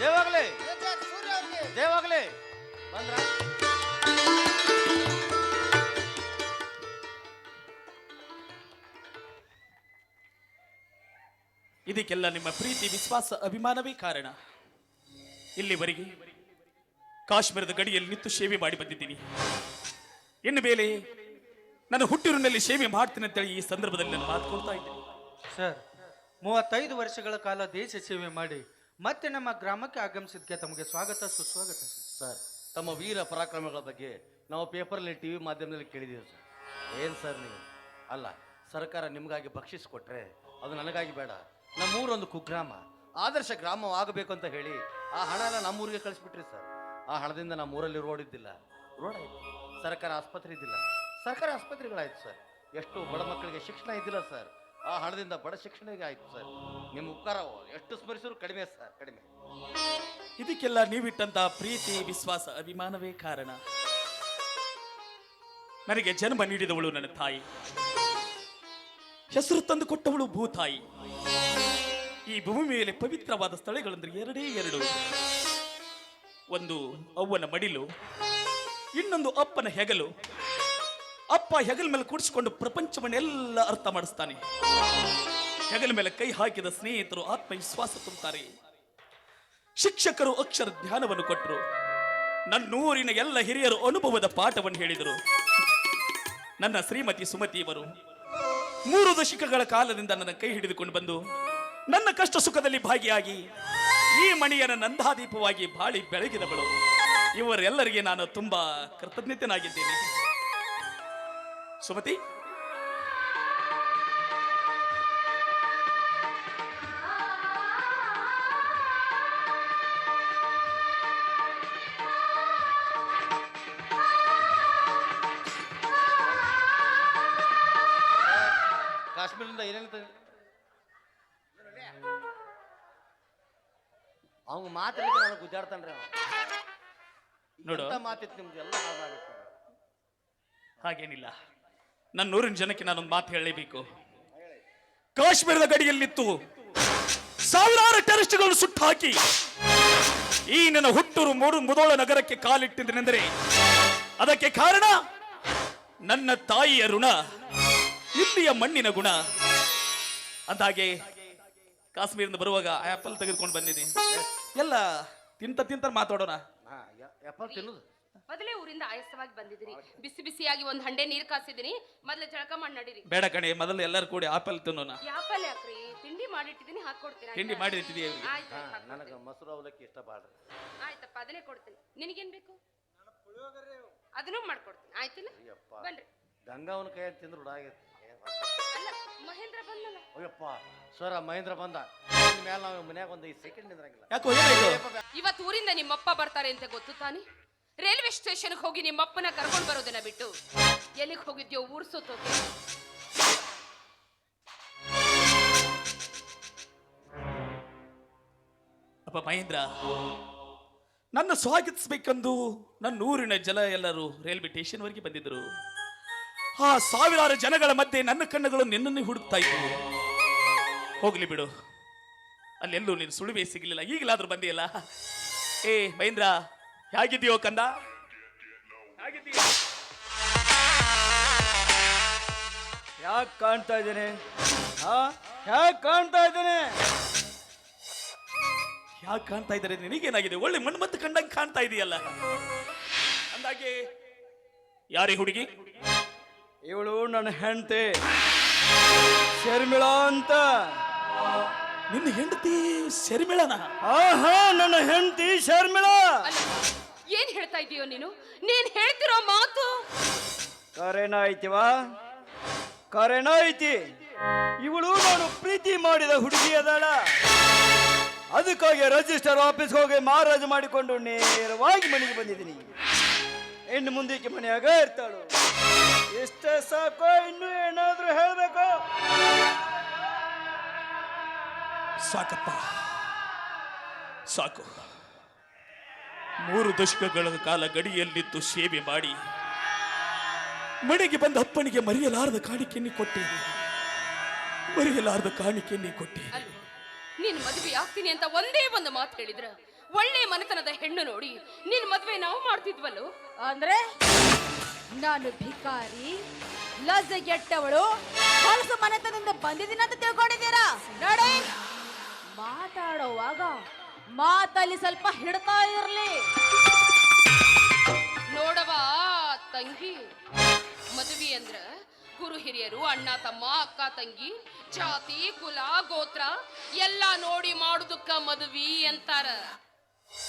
ದೇವಾಗ್ಲಿ. ದೇವಾಗ್ಲಿ. ಬಂದ್ರ. ಇದಕ್ಕೆಲ್ಲ ನಿಮ್ಮ ಪ್ರೀತಿ ವಿಶ್ವಾಸ ಅಭಿಮಾನವೇ ಕಾರಣ. ಇಲ್ಲಿವರೆಗೆ ಕಾಶ್ಮೀರದ ಗಡಿಯಲ್ಲಿ ನಿಂತು ಸೇವೆ ಮಾಡಿ ಬಂದಿದ್ದೀನಿ. ಇನ್ನು ಮೇಲೆ ನನ್ನ ಹುಟ್ಟೂರಿನಲ್ಲಿ ಸೇವೆ ಮಾಡ್ತೀನಿ ಅಂತೇಳಿ ಈ ಸಂದರ್ಭದಲ್ಲಿ ನಾನು ಮಾತುಕೊಳ್ತಾ ಇದ್ದೀನಿ. ಸರ್ ಮೂವತ್ತೈದು ವರ್ಷಗಳ ಕಾಲ ದೇಶ ಸೇವೆ ಮಾಡಿ ಮತ್ತೆ ನಮ್ಮ ಗ್ರಾಮಕ್ಕೆ ಆಗಮಿಸಿದ್ಕೆ ತಮಗೆ ಸ್ವಾಗತ, ಸುಸ್ವಾಗತ ಸರ್. ತಮ್ಮ ವೀರ ಪರಾಕ್ರಮಗಳ ಬಗ್ಗೆ ನಾವು ಪೇಪರಲ್ಲಿ ಟಿವಿ ಮಾಧ್ಯಮದಲ್ಲಿ ಕೇಳಿದ್ದೀವಿ ಸರ್. ಏನು ಸರ್ ನೀವು? ಅಲ್ಲ, ಸರ್ಕಾರ ನಿಮಗಾಗಿ ಬಕ್ಷಿಸ್ ಕೊಟ್ರೆ ಅದು ನನಗಾಗಿ ಬೇಡ. ನಮ್ಮೂರೊಂದು ಕುಗ್ರಾಮ. ಆದರ್ಶ ಗ್ರಾಮವಾಗಬೇಕು ಅಂತ ಹೇಳಿ ಆ ಹಣನ ನಮ್ಮೂರಿಗೆ ಕಳಿಸ್ಬಿಟ್ರಿ ಸರ್. ಆ ಹಣದಿಂದ ನಮ್ಮೂರಲ್ಲಿ ರೋಡ್ ಇದ್ದಿಲ್ಲ. ರೋಡ್ ಸರ್ಕಾರ ಆಸ್ಪತ್ರೆ ಇದ್ದಿಲ್ಲ. ಸರ್ಕಾರ ಆಸ್ಪತ್ರೆಗಳಾಯ್ತು ಸರ್. ಎಷ್ಟು ಬಡ ಮಕ್ಕಳಿಗೆ ಶಿಕ್ಷಣ ಇದ್ದಿಲ್ಲ ಸರ್. ಆ ಹಣದಿಂದ ಬಡ ಶಿಕ್ಷಣಿಗೆ ಆಯ್ತು ಸರ್. ನಿಮ್ಮ ಉಪಕಾರ ಎಷ್ಟು ಸ್ಮರಿಸಿದ್ರು ಕಡಿಮೆ ಸರ್, ಕಡಿಮೆ. ಇದಕ್ಕೆಲ್ಲ ನೀವಿಟ್ಟಂತ ಪ್ರೀತಿ, ವಿಶ್ವಾಸ, ಅಭಿಮಾನವೇ ಕಾರಣ. ನನಗೆ ಜನ್ಮ ನೀಡಿದವಳು ನನ್ನ ತಾಯಿ. ಹೆಸರು ತಂದು ಕೊಟ್ಟವಳು ಭೂತಾಯಿ ಈ ಭೂಮಿ ಮೇಲೆ ಪವಿತ್ರವಾದ ಸ್ಥಳಗಳಂದ್ರೆ ಎರಡೇ ಎರಡು. ಒಂದು ಅವ್ವನ ಮಡಿಲು, ಇನ್ನೊಂದು ಅಪ್ಪನ ಹೆಗಲು ಅಪ್ಪ ಹೆಗಲ ಮೇಲೆ ಕೂಡಿಸಿಕೊಂಡು ಪ್ರಪಂಚವನ್ನೆಲ್ಲ ಅರ್ಥ ಮಾಡಿಸ್ತಾನೆ. ಹೆಗಲ ಮೇಲೆ ಕೈ ಹಾಕಿದ ಸ್ನೇಹಿತರು ಆತ್ಮವಿಶ್ವಾಸ ತುಂಬುತ್ತಾರೆ ಶಿಕ್ಷಕರು ಅಕ್ಷರ ಧ್ಯಾನವನ್ನು ಕೊಟ್ಟರು ನನ್ನೂರಿನ ಎಲ್ಲ ಹಿರಿಯರು ಅನುಭವದ ಪಾಠವನ್ನು ಹೇಳಿದರು. ನನ್ನ ಶ್ರೀಮತಿ ಸುಮತಿ ಇವರು. ಮೂರು ದಶಕಗಳ ಕಾಲದಿಂದ ನನ್ನ ಕೈ ಹಿಡಿದುಕೊಂಡು ಬಂದು ನನ್ನ ಕಷ್ಟ ಸುಖದಲ್ಲಿ ಭಾಗಿಯಾಗಿ ಈ ಮಣಿಯನ ನಂದಾದೀಪವಾಗಿ ಬಾಳಿ ಬೆಳಗಿದವಳು. ಇವರೆಲ್ಲರಿಗೆ ನಾನು ತುಂಬಾ ಕೃತಜ್ಞತೆನಾಗಿದ್ದೇನೆ. ಸುಮತಿ? ಕಾಶ್ಮೀರದಿಂದ ಏನೇನು ಅವ್ನ ಮಾತಾಡಿದ್ರೆ ನಾನು ಗುದ್ದಾಡ್ತಾನ್ರಿ ಅವ ನೋಡು. ಎಂತ ಮಾತಿತ್ತು ನಿಮ್ದು? ಎಲ್ಲ ಹಾಳಾಗುತ್ತೆ. ಹಾಗೇನಿಲ್ಲ. ನನ್ನ ನೂರಿನ ಜನಕ್ಕೆ ನಾನೊಂದು ಮಾತು ಹೇಳಲೇಬೇಕು. ಕಾಶ್ಮೀರದ ಗಡಿಯಲ್ಲಿತ್ತು ಸಾವಿರಾರು ಟೆರರಿಸ್ಟ್ಗಳನ್ನು ಸುಟ್ಟು ಹಾಕಿ ಈ ನನ್ನ ಹುಟ್ಟೂರು ಮೂರು ಮುದೋಳ ನಗರಕ್ಕೆ ಕಾಲಿಟ್ಟಿದ್ದೇನೆಂದರೆ ಅದಕ್ಕೆ ಕಾರಣ ನನ್ನ ತಾಯಿಯ ಋಣ, ಇಲ್ಲಿಯ ಮಣ್ಣಿನ ಗುಣ. ಅಂದಾಗೆ ಕಾಶ್ಮೀರದಿಂದ ಬರುವಾಗ ಆಪಲ್ ತೆಗೆದುಕೊಂಡು ಬಂದಿದ್ದೀನಿ. ಎಲ್ಲ ತಿಂತ ತಿಂತ ಮಾತಾಡೋಣ. ಮೊದಲೇ ಊರಿಂದ ಆಯಸವಾಗಿ ಬಂದಿದ್ದೀರಿ. ಬಿಸಿ ಬಿಸಿಯಾಗಿ ಒಂದು ಹಂಡೆ ನೀರು ಕಾಸಿದಿನಿ ಮೊದಲು ಜಳಕ ಮಾಡಿ ನಡೀರಿ. ಬೇಡ ಕಣೆ ಮೊದಲು ಎಲ್ಲರೂ ಕೂಡಿ ಆಪಲ್ ತಿನ್ನೋಣ. ಯಾಪಲ್ ಯಾಕ್ರಿ? ತಿಂಡಿ ಮಾಡಿಟ್ಟಿದ್ದೀನಿ ಹಾಕೊಡ್ತೀನಿ. ತಿಂಡಿ ಮಾಡಿ ಇಟ್ಟಿದ್ದೀವಿ ಅವ್ರಿಗೆ. ಆಯ್ತು ನನಗೆ. ಮೊಸರು ಅವಲಕ್ಕಿ ಇಷ್ಟ ಬಾಳ್ರಿ ಆಯ್ತಪ್ಪ ಅದನ್ನೇ ಕೊಡ್ತೀನಿ. ನಿನಗೇನ್ ಬೇಕು? ಅದನ್ನು ಮಾಡ್ಕೊಡ್ತೀನಿ. ಆಯ್ತಿಲ್ಲ? ಅಯ್ಯಪ್ಪ. ಬನ್ರಿ. ಗಂಗಾವನ ಕೈ ತಿಂದ್ರು ಉಡಾಗೈತಿ ಅಲ್ಲ ಮಹೇಂದ್ರ ಬಂದಲ್ಲ? ಅಯ್ಯಪ್ಪ ಸರ ಮಹೇಂದ್ರ ಬಂದ. ಮೇಲೆ ನಾವು ಮನ್ಯಾಗ ಒಂದು ಐದು ಸೆಕೆಂಡ್ ನಿಂದ್ರಂಗಿಲ್ಲ. ಯಾಕೋ ಏನಾಯ್ತು? ಇವತ್ತು ಊರಿಂದ ನಿಮ್ಮಪ್ಪ ಬರ್ತಾರೆ ಅಂತ ಗೊತ್ತು ತಾನೆ? ರೈಲ್ವೆ ಸ್ಟೇಷನ್ಗೆ ಹೋಗಿ ನಿಮ್ಮಪ್ಪನ ಕರ್ಕೊಂಡು ಬರೋದನ್ನ ಬಿಟ್ಟು ಎಲ್ಲಿಗೆ ಹೋಗಿದ್ಯೋ ಊರ್ ಅಪ್ಪ ಮಹೇಂದ್ರ, ನನ್ನ ಸ್ವಾಗತಿಸಬೇಕೆಂದು ನನ್ನ ಊರಿನ ಜನ ಎಲ್ಲರೂ ರೈಲ್ವೆ ಸ್ಟೇಷನ್ ವರೆಗೆ ಬಂದಿದ್ದರು. ಆ ಸಾವಿರಾರು ಜನಗಳ ಮಧ್ಯೆ ನನ್ನ ಕಣ್ಣುಗಳು ನಿನ್ನನ್ನೇ ಹುಡುಕ್ತಾ ಇದ್ವು. ಹೋಗ್ಲಿ ಬಿಡು. ಅಲ್ಲೆಲ್ಲೂ ನೀನು ಸುಳಿವೆ ಸಿಗಲಿಲ್ಲ. ಈಗಲಾದ್ರೂ ಬಂದಿಯಲ್ಲ? ಏ ಮಹೇಂದ್ರ ಹೇಗಿದೆಯೋ ಕಂದ? ಹೇಗಿದ್ದೀಯೋ? ಯಾಕೆ ಕಾಣ್ತಾ ಇದ್ದೇನೆ? ಹಾ? ಯಾಕೆ ಕಾಣ್ತಾ ಇದ್ದೇನೆ? ಯಾಕೆ ಕಾಣ್ತಾ ಇದ್ದಾರೆ? ನಿನಗೇನಾಗಿದೆ? ಒಳ್ಳೆ ಮಣ್ಣು ಮತ್ತೆ ಕಂಡಂಗೆ ಕಾಣ್ತಾ ಇದೆಯಲ್ಲ. ಅಂದಾಗೆ ಯಾರೇ ಹುಡುಗಿ? ಇವಳು ನನ್ನ ಹೆಂಡತಿ. ಶರ್ಮಿಳ ಅಂತ. ನಿನ್ನ ಹೆಂಡತಿ ಶರ್ಮಿಳನ? ಆಹಾ ನನ್ನ ಹೆಂಡತಿ ಶರ್ಮಿಳಾ. ಏನ್ ಹೇಳ್ತಾ ಇದೀಯೋ ನೀನು? ನೀನ್ ಹೇಳ್ತಿರೋ ಮಾತು? ಕರೆನ ಐತಿವಾ? ಕರೆನ ಐತಿ. ಇವಳು ನಾನು ಪ್ರೀತಿ ಮಾಡಿದ ಹುಡುಗಿ ಅದಳ. ಅದಕ್ಕಾಗಿ ರಿಜಿಸ್ಟರ್ ಆಫೀಸ್ಗೆ ಹೋಗಿ ಮಹಾರಾಜ ಮಾಡಿಕೊಂಡು ನೇರವಾಗಿ ಮನೆಗೆ ಬಂದಿದ್ದೀನಿ. ಇನ್ನು ಮುಂದಕ್ಕೆ ಮನೆಯಾಗ ಇರ್ತಾಳು. ಇಷ್ಟೇ ಸಾಕು ಇನ್ನು ಏನಾದ್ರೂ ಹೇಳ್ಬೇಕು? ಸಾಕಪ್ಪ. ಸಾಕು. ಮೂರು ದಶಕಗಳ ಕಾಲ ಗಡಿಯಲ್ಲಿದ್ದು ಸೇವೆ ಮಾಡಿ. ಮನೆಗೆ ಬಂದ ಅಪ್ಪನಿಗೆ ಮರೆಯಲಾರದ ಕಾಣಿಕೆಯನ್ನು ಕೊಟ್ಟೆ. ಮರೆಯಲಾರದ ಕಾಣಿಕೆಯನ್ನೇ ಕೊಟ್ಟೆ. ಅಲ್ಲ ನೀನ್ ಮದುವೆ ಆಗ್ತೀನಿ ಅಂತ ಒಂದೇ ಒಂದು ಮಾತು ಹೇಳಿದ್ರ? ಒಳ್ಳೆ ಮನೆತನದ ಹೆಣ್ಣು ನೋಡಿ ನಿನ್ ಮದುವೆ ನಾವು ಮಾಡ್ತಿದ್ವಲ್ಲೋ? ಅಂದ್ರೆ ನಾನು ಭಿಕಾರಿ ಲಜ್ಜೆಗೆಟ್ಟವಳು ಹೊಲಸು ಮನೆತನದಿಂದ ಬಂದಿದ್ದೀನಿ ಅಂತ ತಿಳ್ಕೊಂಡಿದ್ದೀರಾ ನಡೆ ಮಾತಾಡೋವಾಗ ಮಾತಲ್ಲಿ ಸ್ವಲ್ಪ ಹಿಡ್ತಾ ಇರ್ಲಿ. ನೋಡವ ತಂಗಿ, ಮದುವೆ ಅಂದ್ರ ಗುರು ಹಿರಿಯರು, ಅಣ್ಣ ತಮ್ಮ, ಅಕ್ಕ ತಂಗಿ, ಜಾತಿ, ಕುಲ, ಗೋತ್ರ ಎಲ್ಲ ನೋಡಿ ಮಾಡುದಕ್ಕ ಮದುವೆ ಅಂತಾರ.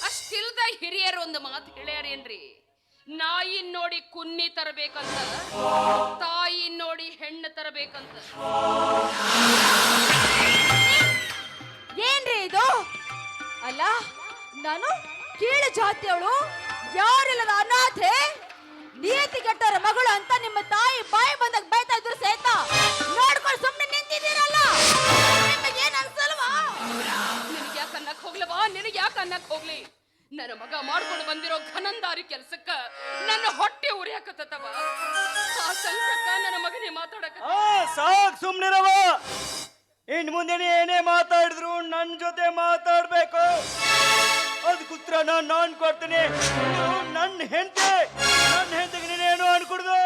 ಅಷ್ಟಿಲ್ದ ಹಿರಿಯರು ಒಂದು ಮಾತು ಹೇಳ್ಯಾರೇನ್ರಿ? ನಾಯಿ ನೋಡಿ ಕುನ್ನಿ ತರಬೇಕಂತ, ತಾಯಿ ನೋಡಿ ಹೆಣ್ಣು ತರಬೇಕಂತ. ಜಾತಿಯವಳು ಯಾರಿಲ್ಲದ ಅನಾಥೆ? ನೀತಿಗೆಟ್ಟರ ಮಗಳು ಅಂತ ನಿಮ್ಮ ತಾಯಿ ಬಾಯಿ ಬಂದಾಗ ಬೈತಾ ಇದ್ರು ಸಹಿತ? ನೋಡ್ಕೊಂಡು ಸುಮ್ಮನೆ ನಿಂತಿದ್ದೀರಲ್ಲ? ನಿಮಗೇನ್ ಅನ್ಸಲ್ವಾ? ನಿನಗೆ ಯಾಕೆ ಅನ್ನಕ್ ಹೋಗ್ಲವಾ ನಿನಗೆ ಯಾಕೆ ಅನ್ನಕ್ ಹೋಗ್ಲಿ? ನನ್ನ ಮಗ ಮಾಡ್ಕೊಂಡು ಬಂದಿರೋ ಘನಂದಾರಿ ಕೆಲ್ಸಕ್ಕ ನನ್ನ ಹೊಟ್ಟೆ ಉರಿಯಾಕತ್ತವ ಆ ಸಂಕಟ ನನ್ನ ಮಗನೇ ಮಾತಾಡಕ ಆ ಸಾಕ್ ಸುಮ್ನಿರವ ಇನ್ ಮುಂದೆ ನೀ ಏನೇ ಮಾತಾಡಿದ್ರು ನನ್ನ ಜೊತೆ ಮಾತಾಡ್ಬೇಕು ನಾನು ನನ್ನ ಹೆಂಡತಿ. ನನ್ನ ಹೆಂಡತಿಗೆ ನೀನೇನು ಅನ್ಕೊಡ್ದು?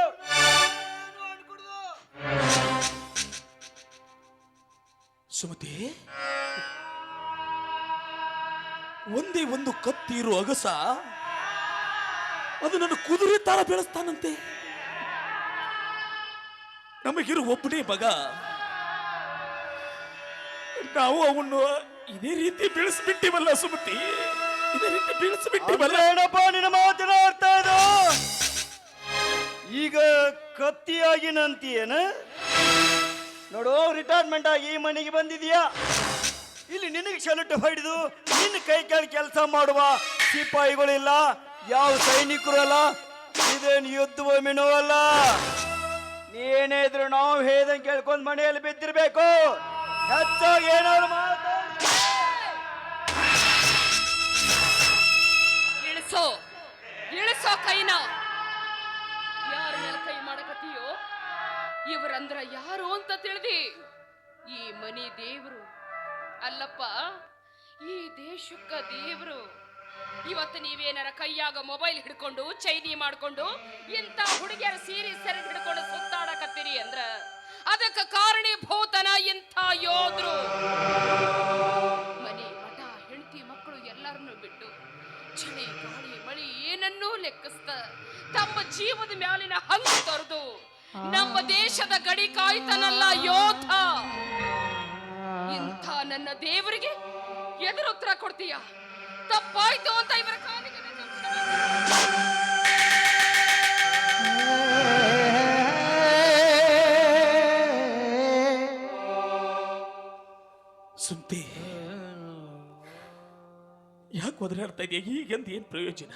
ಸುಮತಿ, ಒಂದೇ ಒಂದು ಕತ್ತಿ ಇರೋ ಅಗಸ, ಅದು ನನ್ನ ಕುದುರೆ ತರ ಬೆಳೆಸ್ತಾನಂತೆ. ನಮಗಿರು ಒಬ್ಬನೇ ಮಗ. ನಾವು ಅವನ್ನು ಇದೇ ರೀತಿ ಬೆಳೆಸ್ಬಿಟ್ಟಿವಲ್ಲ ಸುಮತಿ. ಬೆಳೆಸ್ಬಿಟ್ಟಿವಲ್ಲ ಏನಪ್ಪ ನಿನ್ನ ಮಾತಿನ ಅರ್ಥ ಇದು? ಈಗ ಕತ್ತಿಯಾಗಿ ನಂತಿಯೇನ? ನೋಡು ರಿಟೈರ್ಮೆಂಟ್ ಆಗಿ ಈ ಮನೆಗೆ ಬಂದಿದೀಯಾ ಇಲ್ಲಿ ನಿನಗೆ ಶೆಲ್ಟ್ ಹೊಡೆದು ನಿನ್ನ ಕೈ ಕೆಳಗೆ ಕೆಲಸ ಮಾಡುವ ಸಿಪಾಯಿಗಳಿಲ್ಲ ಯಾವ ಸೈನಿಕರು ಅಲ್ಲ? ಇದೇನು ಯುದ್ಧ ಭೂಮಿನೂ ಅಲ್ಲ. ನೀನೇ ಇದ್ರು ನಾವು ಹೇದಂಗೆ ಕೇಳ್ಕೊಂಡು ಮನೆಯಲ್ಲಿ ಬಿದ್ದಿರ್ಬೇಕು. ಹೆಚ್ಚಾಗಿ ಏನಾದ್ರು ಮಾತಾಡ ಇಳಿಸೋ. ಇಳಿಸೋ ಕೈನ. ಯಾರ ಮೇಲೆ ಕೈ ಮಾಡಕತ್ತೀಯೋ? ಇವರಂದ್ರ ಯಾರು ಅಂತ ತಿಳಿದಿ. ಈ ಮನಿ ದೇವರು. ಅಲ್ಲಪ್ಪ, ಈ ದೇಶಕ್ಕ ದೇವರು. ಇವತ್ತು ನೀವೇನಾರ ಕೈಯಾಗ ಮೊಬೈಲ್ ಹಿಡ್ಕೊಂಡು, ಚೈನಿ ಮಾಡ್ಕೊಂಡು, ಇಂಥ ಹುಡುಗಿಯರ ಸೀರೆ ಸೆರೆ ಹಿಡ್ಕೊಂಡು ಸುತ್ತಾಡಕತ್ತೀರಿ ಅಂದ್ರ, ಅದಕ್ಕೆ ಕಾರಣೀಭೂತನ ಇಂಥ ಯೋಧರು ಮನೆ ಮಠ ಹೆಂಡತಿ ಮಕ್ಕಳು ಎಲ್ಲರನ್ನೂ ಬಿಟ್ಟು ಚಳಿ ಗಾಳಿ ಮಳಿ ಲೆಕ್ಕಿಸ್ತ ತಮ್ಮ ಜೀವದ ಮ್ಯಾಲಿನ ಹಂಗು ತೊರೆದು ನಮ್ಮ ದೇಶದ ಗಡಿ ಕಾಯ್ತಾನಲ್ಲ ಯೋಧ. ಇಂಥ ನನ್ನ ದೇವರಿಗೆ ಎದುರುತ್ತರ ಕೊಡ್ತೀಯ? ತಪ್ಪಾಯ್ತು ಅಂತ ಇವರ ಕಾಲಿಗೆ ಸುಮ್ತಿ ಯಾಕೆ ಒದರಾಡ್ತಾ ಇದೆಯಾ? ಈಗೆಂದು ಏನ್ ಪ್ರಯೋಜನ?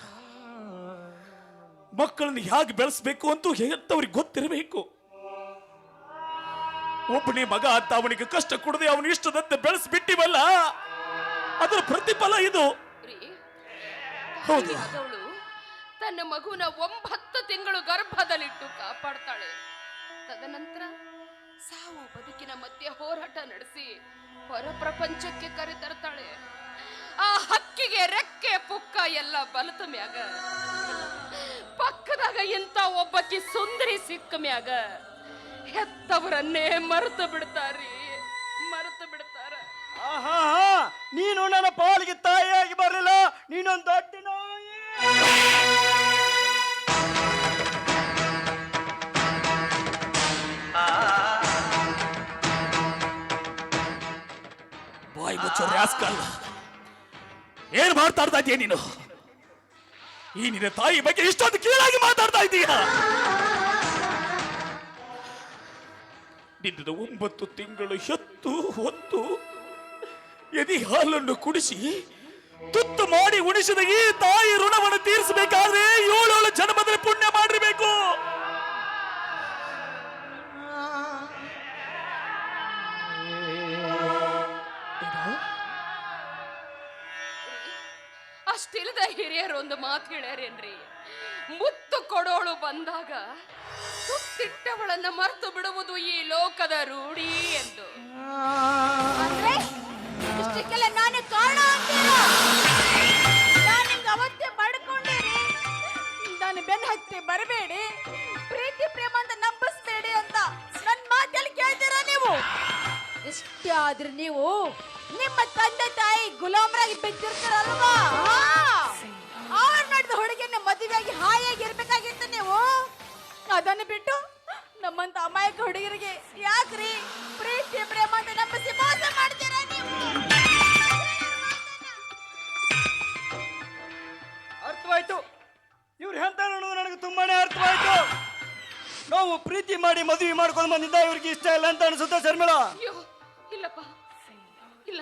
ಮಕ್ಕಳನ್ನ ಹೇಗೆ ಬೆಳೆಸಬೇಕು ಅಂತೂ ಹೆತ್ತವ್ರಿಗೆ ಗೊತ್ತಿರಬೇಕು. ಒಬ್ಬನೇ ಮಗ ಅಂತ ಅವನಿಗೆ ಕಷ್ಟ ಕೊಡದೆ ಅವನು ಇಷ್ಟದಂತೆ ಬೆಳೆಸ್ಬಿಟ್ಟಿವಲ್ಲ. ಅದರ ಪ್ರತಿಫಲ ಇದು. ಹೌದು. ತನ್ನ ಮಗುನ ಒಂಬತ್ತು ತಿಂಗಳು ಗರ್ಭದಲ್ಲಿಟ್ಟು ಕಾಪಾಡ್ತಾಳೆ. ತದನಂತರ ಸಾವು ಬದುಕಿನ ಮಧ್ಯೆ ಹೋರಾಟ ನಡೆಸಿ ಹೊರ ಪ್ರಪಂಚಕ್ಕೆ ಕರೆತರ್ತಾಳೆ. ಆ ಹಕ್ಕಿಗೆ ರೆಕ್ಕೆ ಪುಕ್ಕ ಎಲ್ಲ ಬಲತ ಮ್ಯಾಗ. ಪಕ್ಕದಾಗ ಇಂಥ ಒಬ್ಬಕಿ ಸುಂದರಿ ಸಿಕ್ಕ ಮ್ಯಾಗ ಹೆತ್ತವರನ್ನೇ ಮರೆತು ಬಿಡ್ತಾರಿ ಮರೆತು ಬಿಡ್ತಾರ. ಆಹಾ ನೀನು ನನ್ನ ಪಾಲಿಗೆ ತಾಯಿಯಾಗಿ ಬರಲಿಲ್ಲ ನೀನೊಂದು ದೊಡ್ಡ ನಾಯಿ. ಬಾಯ್ ಮುಚ್ಚೋ ರಾಸ್ಕಲ್ ಏನ್ ಮಾಡ್ತಾ ಇದೀಯ ನೀನು? ಈ ನಿನ್ನ ತಾಯಿ ಬಗ್ಗೆ ಇಷ್ಟೊಂದು ಕೀಳಾಗಿ ಮಾತಾಡ್ತಾ ಇದೀಯ. ನಿನ್ನ ಒಂಬತ್ತು ತಿಂಗಳು ಹೆತ್ತು ಹೊತ್ತು ಎದಿ ಹಾಲನ್ನು ಕುಡಿಸಿ ತುತ್ತು ಮಾಡಿ ಉಣಿಸಿದ ಈ ತಾಯಿ ಋಣವನ್ನು ತೀರಿಸಬೇಕಾದ್ರೆ ಏಳೇಳು ಜನ್ಮದಲ್ಲಿ ಪುಣ್ಯ ಮಾಡಿರ್ಬೇಕು. ಹಿರಿಯರು ಒಂದು ಮಾತು ಹೇಳ್ಯಾರೇನ್ರಿ? ಮುತ್ತು ಕೊಡೋಳು ಬಂದಾಗ ತುತ್ತಿಟ್ಟವಳನ್ನ ಮರೆತು ಬಿಡುವುದು ಈ ಲೋಕದ ರೂಢಿ ಎಂದು. ಅಂದ್ರೆ ಇಷ್ಟಕ್ಕೆಲ್ಲ ನಾನೇ ಕಾರಣ ಅಂತೀರೋ? ನಾನ್ ನಾನು ಬೆನ್ನ ಹತ್ತಿ ಬರಬೇಡಿ. ಪ್ರೀತಿ, ಪ್ರೇಮ ಅಂತ ನಂಬಿಸ್ಬೇಡಿ ಅಂತ ನನ್ನ ಮಾತಲ್ಲಿ ಕೇಳ್ತೀರಾ ನೀವು? ಇಷ್ಟೇ ಆದ್ರೆ ನೀವು ನಿಮ್ಮ ತಂದೆ ತಾಯಿ ಗುಲಾಮರಾಗಿ ಬಿದ್ದಿರ್ತೀರಲ್ವಾ? ಮದುವೆಯಾಗಿ ಹಾಯಾಗಿ ಇರ್ಬೇಕಾಗಿತ್ತು ನೀವು? ಅದನ್ನು ಬಿಟ್ಟು ನಮ್ಮಂತ ಅಮಾಯಕ ಹುಡುಗರಿಗೆ ಯಾಕ್ರಿ ಪ್ರೀತಿ ಪ್ರೇಮ ಅಂತ ನಂಬಿಸಿ ಮೋಸ ಮಾಡ್ತೀರಾ ನೀವು? ಅರ್ಥವಾಯ್ತು. ಇವ್ರು ಹೇಳ್ತಾರೆ ಅನ್ನೋದು ನನಗೆ ತುಂಬಾನೇ ಅರ್ಥವಾಯ್ತು. ನಾವು ಪ್ರೀತಿ ಮಾಡಿ ಮದುವೆ ಮಾಡ್ಕೊಂಡು ಬಂದಿದ್ದ ಇವ್ರಿಗೆ ಇಷ್ಟ ಇಲ್ಲ ಅಂತ ಅನ್ಸುತ್ತೆ ಶರ್ಮಿಳಾ? ಅಯ್ಯೋ ಇಲ್ಲಪ್ಪ. ಇಲ್ಲ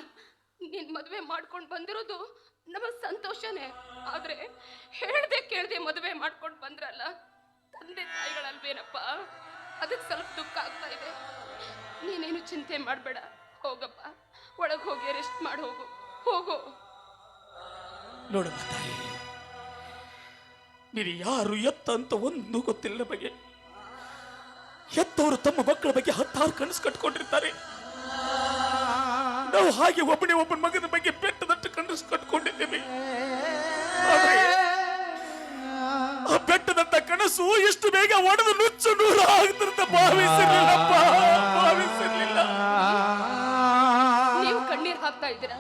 ನೀನ್ ಮದುವೆ ಮಾಡ್ಕೊಂಡು ಬಂದಿರೋದು ನಮ್ಮ ಸಂತೋಷನೇ. ಆದ್ರೆ ಹೇಳ್ದೆ ಕೇಳ್ದೆ ಮದುವೆ ಮಾಡ್ಕೊಂಡು ಬಂದ್ರಲ್ಲ, ತಂದೆ ತಾಯಿಗಳಲ್ವೇನಪ್ಪ? ಅದಕ್ಕೆ ಸ್ವಲ್ಪ ದುಃಖ ಆಗ್ತಾ ಇದೆ. ನೀನೇನು ಚಿಂತೆ ಮಾಡಬೇಡ. ಹೋಗಪ್ಪ. ಒಳಗೆ ಹೋಗಿ ರೆಸ್ಟ್ ಮಾಡಿ, ಹೋಗು. ಹೋಗು. ನೋಡು ತಾಯಿ ನೀನು ಯಾರು ಎತ್ತ ಅಂತ ಒಂದು ಗೊತ್ತಿಲ್ಲ ಬಗ್ಗೆ ಎತ್ತವರು ತಮ್ಮ ಮಕ್ಕಳ ಬಗ್ಗೆ ಹತ್ತಾರು ಕನಸು ಕಟ್ಕೊಂಡಿರ್ತಾರೆ. ನಾವು ಹಾಗೆ ಒಬ್ಬನೇ ಒಬ್ಬನ ಮಗನ ಬಗ್ಗೆ ಬೆಟ್ಟದಟ್ಟು ಕನಸು ಕಟ್ಕೊಂಡಿದ್ದೇವೆ. ಆ ಬೆಟ್ಟದಂತ ಕನಸು ಎಷ್ಟು ಬೇಗ ಒಡೆದು ನುಚ್ಚು ನೂರು ಆಗ್ತಿರಂತ ಭಾವಿಸಿರ್ಲಿಲ್ಲಪ್ಪ ಭಾವಿಸಿರ್ಲಿಲ್ಲ. ನೀವು ಕಣ್ಣೀರ್ ಹಾಕ್ತಾ ಇದ್ದೀರಾ?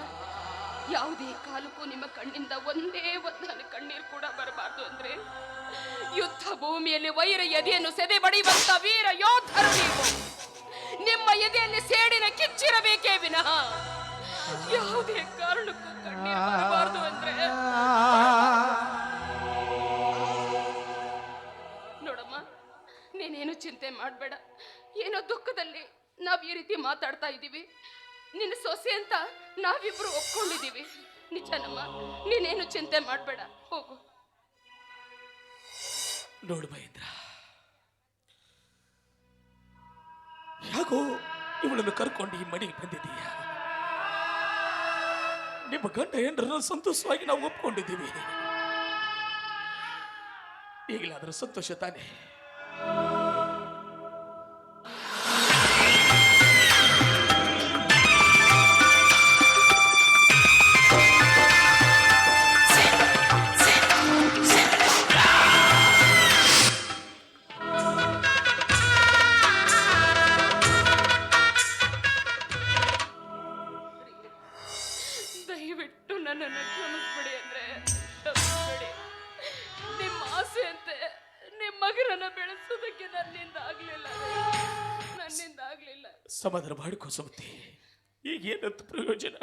ಯಾವುದೇ ಕಾಲಕ್ಕೂ ನಿಮ್ಮ ಕಣ್ಣಿಂದ ಒಂದೇ ಒಂದು ಕಣ್ಣೀರು ಕೂಡ ಬರಬಾರ್ದು ಅಂದ್ರೆ ಯುದ್ಧ ಭೂಮಿಯಲ್ಲಿ ವೈರ ಎದೆಯನ್ನು ಸೆದೆ ಬಡಿಯುವಂತ ವೀರ ಯೋಧರು ನೀವು. ನಿಮ್ಮ ಎದೆಯಲ್ಲಿ ಸೇಡಿನ ಕಿಚ್ಚಿರಬೇಕೇ ವಿನಃ. ಯಾವುದೇ ಕಾರಣಕ್ಕೂ ಕಣ್ಣೀರು ಬರಬಾರದು ಅಂದ್ರೆ. ನೋಡಮ್ಮ, ನೀನೇನು ಚಿಂತೆ ಮಾಡಬೇಡ. ಏನೋ ದುಃಖದಲ್ಲಿ ನಾವ್ ಈ ರೀತಿ ಮಾತಾಡ್ತಾ ಇದ್ದೀವಿ. ನಿನ್ನ ಸೊಸೆ ಅಂತ ನಾವಿಬ್ರು ಒಪ್ಕೊಂಡಿದ್ದೀವಿ. ನಿಜನಮ್ಮ, ನೀನೇನು ಚಿಂತೆ ಮಾಡಬೇಡ. ಹೋಗು. ನೋಡು ಮಹೇಂದ್ರ ಯಾಕೋ ಇವಳನ್ನು ಕರ್ಕೊಂಡು ಈ ಮನೆಗೆ ಬಂದಿದ್ದೀಯ? ನಿಮ್ಮ ಗಂಡ ಹೆಂಡ್ರನ್ನ ಸಂತೋಷವಾಗಿ ನಾವು ಒಪ್ಕೊಂಡಿದ್ದೀವಿ. ಈಗಲಾದ್ರೂ ಸಂತೋಷ ತಾನೆ? ಮಾಡಿಕೋ ಈಗ ಏನಂತ ಪ್ರಯೋಜನ?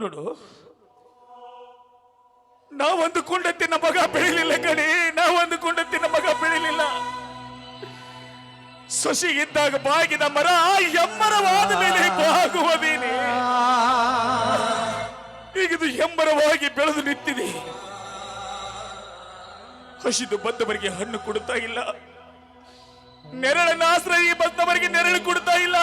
ನೋಡು, ನಾವು ಅಂದುಕೊಂಡಂತೆ ನಮ್ಮ ಮಗ ಬೆಳಿಲಿಲ್ಲ ಕಣಿ, ನಾವು ಅಂದುಕೊಂಡಂತೆ ನಮ್ಮ ಮಗ ಬೆಳಿಲಿಲ್ಲ. ಸೊಸಿ ಇದ್ದಾಗ ಬಾಗಿದ ಮರ ಎಮ್ಮರವಾದ ಮೇಲೆ ಬಾಗುವುದೇನೆ. ಈಗಿದು ಎಮ್ಮರವಾಗಿ ಬೆಳೆದು ನಿಂತಿದೆ. ಹಸಿದು ಬಂದವರಿಗೆ ಹಣ್ಣು ಕೊಡುತ್ತಾ ಇಲ್ಲ. ನೆರಳನ್ನ ಆಶ್ರಯ ಬಂದವರಿಗೆ ನೆರಳು ಕೊಡ್ತಾ ಇಲ್ಲ.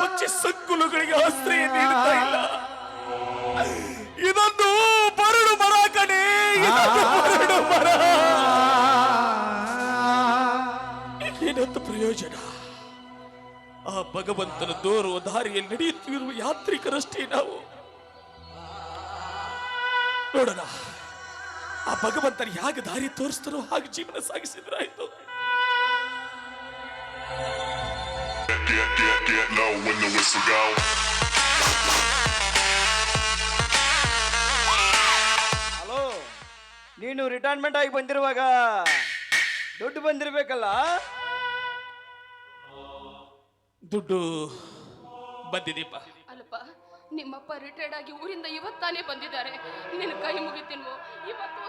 ಪಕ್ಷಿ ಸಂಕುಲುಗಳಿಗೆ ಆಶ್ರಯ ನೀಡುತ್ತಾ ಇಲ್ಲ. ಇದೊಂದು ಬರಡು ಮರ ಕಣೆ ಬರಡು ಮರ. ಏನಂತ ಪ್ರಯೋಜನ? ಆ ಭಗವಂತನ ದೋರುವ ದಾರಿಯಲ್ಲಿ ನಡೆಯುತ್ತಿರುವ ಯಾತ್ರಿಕರಷ್ಟೇ ನಾವು. ನೋಡೋಣ. ಆ ಭಗವಂತನ ಹೇಗೆ ದಾರಿ ತೋರಿಸ್ತಾರೋ ಹಾಗೆ ಜೀವನ ಸಾಗಿಸಿದ್ರಾಯ್ತು. ಹಲೋ ನೀನು ರಿಟೈರ್ಮೆಂಟ್ ಆಗಿ ಬಂದಿರುವಾಗ ದುಡ್ಡು ಬಂದಿರಬೇಕಲ್ಲ ದುಡ್ಡು ಬಂದಿದೀಪ ಅಲ್ಲಪ್ಪ ನಿಮ್ಮಪ್ಪ ರಿಟೈರ್ಡ್ ಆಗಿ ಊರಿಂದ ಇವತ್ತಾನೇ ಬಂದಿದ್ದಾರೆ. ನಿನ್ನ ಕೈ ಮುಗಿತೀನೋ ಇವತ್ತು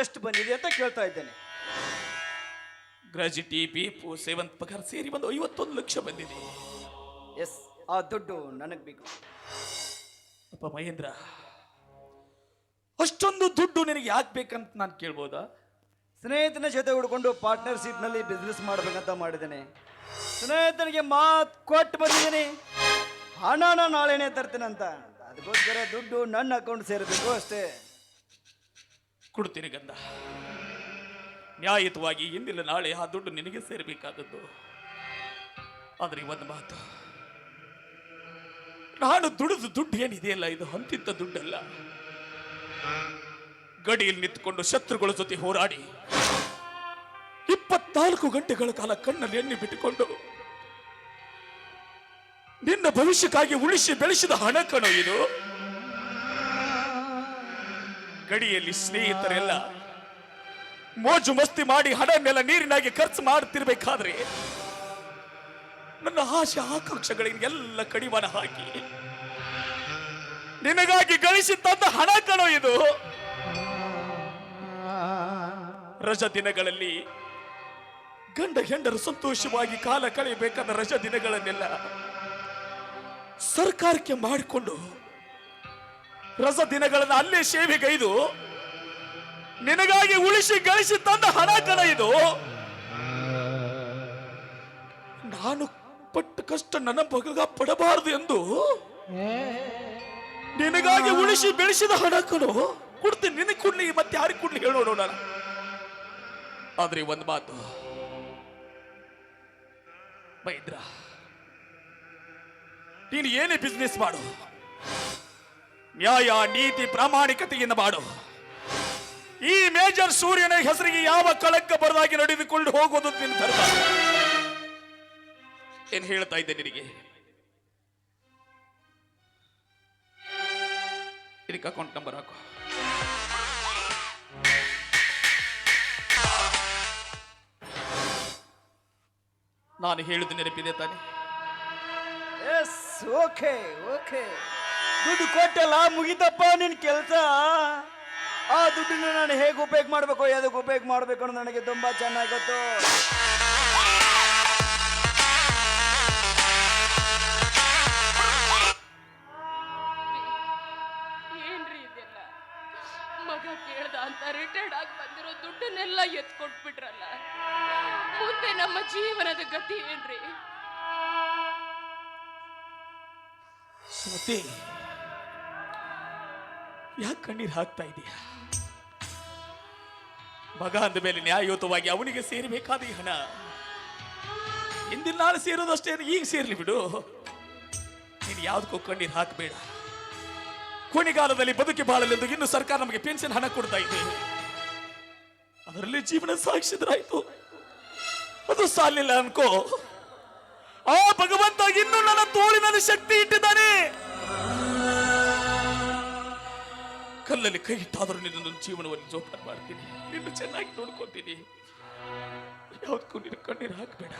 ಎಷ್ಟು ಬಂದಿದೆ ಅಂತ ಕೇಳ್ತಾ ಇದ್ದೇನೆ. ಗ್ರಾಜ್ಯುಟಿ ಬೀಪು ಸೇವಂತ್ ಪಗಾರ್ ಸೇರಿ ಬಂದು ಐವತ್ತೊಂದು ಲಕ್ಷ ಬಂದಿದೆ. ಎಸ್ ಆ ದುಡ್ಡು ನನಗೆ ಬೇಕು. ಅಪ್ಪ ಮಹೇಂದ್ರ ಅಷ್ಟೊಂದು ದುಡ್ಡು ನಿನಗೆ ಯಾಕೆ ಬೇಕಂತ ನಾನು ಕೇಳ್ಬೋದಾ? ಸ್ನೇಹಿತನ ಜೊತೆ ಹುಡ್ಕೊಂಡು ಪಾರ್ಟ್ನರ್ಶಿಪ್ನಲ್ಲಿ ಬಿಸ್ನೆಸ್ ಮಾಡಬೇಕಂತ ಮಾಡಿದ್ದೇನೆ. ಸ್ನೇಹಿತನಿಗೆ ಮಾತು ಕೊಟ್ಟು ಬಂದಿದ್ದೀನಿ. ಹಣನ ನಾಳೆನೇ ತರ್ತೀನಂತ ಅದಕ್ಕೋಸ್ಕರ ದುಡ್ಡು ನನ್ನ ಅಕೌಂಟ್ ಸೇರಬೇಕು ಅಷ್ಟೇ. ಕೊಡ್ತೀನಿ ಗಂಧ ನ್ಯಾಯಯುತವಾಗಿ ಇಂದಿಲ್ಲ ನಾಳೆ ಆ ದುಡ್ಡು ನಿನಗೆ ಸೇರಬೇಕಾದದ್ದು. ಆದರೆ ಒಂದು ಮಾತು. ನಾನು ದುಡಿದು ದುಡ್ಡು ಏನಿದೆಯಲ್ಲ, ಇದು ಅಂತಿದ್ದ ದುಡ್ಡಲ್ಲ. ಗಡಿಯಲ್ಲಿ ನಿಂತ್ಕೊಂಡು ಶತ್ರುಗಳ ಜೊತೆ ಹೋರಾಡಿ ಇಪ್ಪತ್ನಾಲ್ಕು ಗಂಟೆಗಳ ಕಾಲ ಕಣ್ಣಲ್ಲಿ ಎಣ್ಣೆ ಬಿಟ್ಟುಕೊಂಡು ನಿನ್ನ ಭವಿಷ್ಯಕ್ಕಾಗಿ ಉಳಿಸಿ ಬೆಳೆಸಿದ ಹಣ ಕಣೋ ಇದು. ಗಡಿಯಲ್ಲಿ ಸ್ನೇಹಿತರೆಲ್ಲ ಮೋಜು ಮಸ್ತಿ ಮಾಡಿ ಹಣನ್ನೆಲ್ಲ ನೀರಿನಾಗಿ ಖರ್ಚು ಮಾಡ್ತಿರ್ಬೇಕಾದ್ರೆ ನನ್ನ ಆಶೆ ಆಕಾಂಕ್ಷೆಗಳಿಗೆಲ್ಲ ಕಡಿವಾಣ ಹಾಕಿ ನಿನಗಾಗಿ ಗಳಿಸಿ ತಂದ ಹಣ ಕಣೋ ಇದು. ರಜ ದಿನಗಳಲ್ಲಿ ಗಂಡ ಹೆಂಡರು ಸಂತೋಷವಾಗಿ ಕಾಲ ಕಳೆಯಬೇಕಾದ ರಜ ದಿನಗಳನ್ನೆಲ್ಲ ಸರ್ಕಾರಕ್ಕೆ ಮಾಡಿಕೊಂಡು ರಜ ದಿನಗಳನ್ನು ಅಲ್ಲೇ ಸೇವೆಗೈದು ನಿನಗಾಗಿ ಉಳಿಸಿ ಗಳಿಸಿ ತಂದ ಹಣ ಕಣ ಇದು ನಾನು ಪಟ್ಟ ಕಷ್ಟ ನನ್ನ ಮಗ ಪಡಬಾರದು ಎಂದು ನಿನಗಾಗಿ ಉಳಿಸಿ ಬೆಳೆಸಿದ ಹಣ ಕಣು ಕೊಡ್ತೀನಿ. ನಿನಗೆ ಕೊಡ್ಲಿ, ಮತ್ತೆ ಯಾರಿಗೆ ಕೊಡ್ಲಿ ಹೇಳೋಣ ನೋಡೋಣ ಆದ್ರೆ ಒಂದು ಮಾತು. ಮೈದ್ರ ನೀನು ಏನೇ ಬಿಸ್ನೆಸ್ ಮಾಡು, ನ್ಯಾಯ, ನೀತಿ, ಪ್ರಾಮಾಣಿಕತೆಯಿಂದ ಮಾಡು. ಈ ಮೇಜರ್ ಸೂರ್ಯನ ಹೆಸರಿಗೆ ಯಾವ ಕಳಂಕ ಬರದಾಗಿ ನಡೆದುಕೊಂಡು ಹೋಗೋದು ನಿನ್ನ ಧರ್ಮ. ಏನ್ ಹೇಳ್ತಾ ಇದ್ದೆ ನಿನಗೆ? ಇದಕ್ಕೆ ಅಕೌಂಟ್ ನಂಬರ್ ಹಾಕು. ನಾನು ಹೇಳಿದ ನೆನಪಿದೆ ತಾನೆ. ಎಸ್ ಓಕೆ ಓಕೆ ದುಡ್ಡು ಕೊಟ್ಟಲ್ಲ ಮುಗಿತಪ್ಪ ನಿನ್ ಕೆಲಸ. ಆ ದುಡ್ಡನ್ನ ನಾನು ಹೇಗೆ ಉಪಯೋಗ ಮಾಡಬೇಕು, ಯಾವುದಕ್ಕೆ ಉಪಯೋಗ ಮಾಡಬೇಕು ಅನ್ನೋದು ನನಗೆ ತುಂಬಾ ಚೆನ್ನಾಗಿ ಗೊತ್ತು. ಏನ್ರಿ ಸುಮತಿ, ಯಾಕೆ ಕಣ್ಣೀರು ಹಾಕ್ತಾ ಇದೀಯ? ಮಗ ಅಂದ ಮೇಲೆ ನ್ಯಾಯಯುತವಾಗಿ ಅವನಿಗೆ ಸೇರಬೇಕಾದ ಈ ಹಣ. ಹಿಂದಿನ ನಾಳೆ ಸೇರೋದಷ್ಟೇ ಈಗ ಸೇರ್ಲಿ ಬಿಡು. ನೀನು ಯಾವ್ದಕ್ಕೂ ಕಣ್ಣೀರ್ ಹಾಕಬೇಡ. ಕೊನೆಗಾಲದಲ್ಲಿ ಬದುಕಿ ಬಾಳಲೆಂದು ಇನ್ನು ಸರ್ಕಾರ ನಮಗೆ ಪೆನ್ಷನ್ ಹಣ ಕೊಡ್ತಾ ಇದೆ. ಅದರಲ್ಲಿ ಜೀವನ ಸಾಗಿಸಿದ್ರಾಯ್ತು. ಅದು ಸಾಲಿಲ್ಲ ಅನ್ಕೋ. ಆ ಭಗವಂತ ಇನ್ನು ನನ್ನ ತೋಳಿನಲ್ಲಿ ಶಕ್ತಿ ಇಟ್ಟಿದ್ದಾನೆ. ಕಲ್ಲಲ್ಲಿ ಕೈ ಇಟ್ಟಾದರೂ ನಿನ್ನ ಜೀವನವನ್ನು ಜೋಪಾನ ಮಾಡ್ತೀನಿ. ನಿನ್ನ ಚೆನ್ನಾಗಿ ನೋಡ್ಕೊತೀನಿ. ಯಾವ್ದಕ್ಕೂ ನಿನ್ನ ಕಣ್ಣೀರು ಹಾಕಬೇಡ.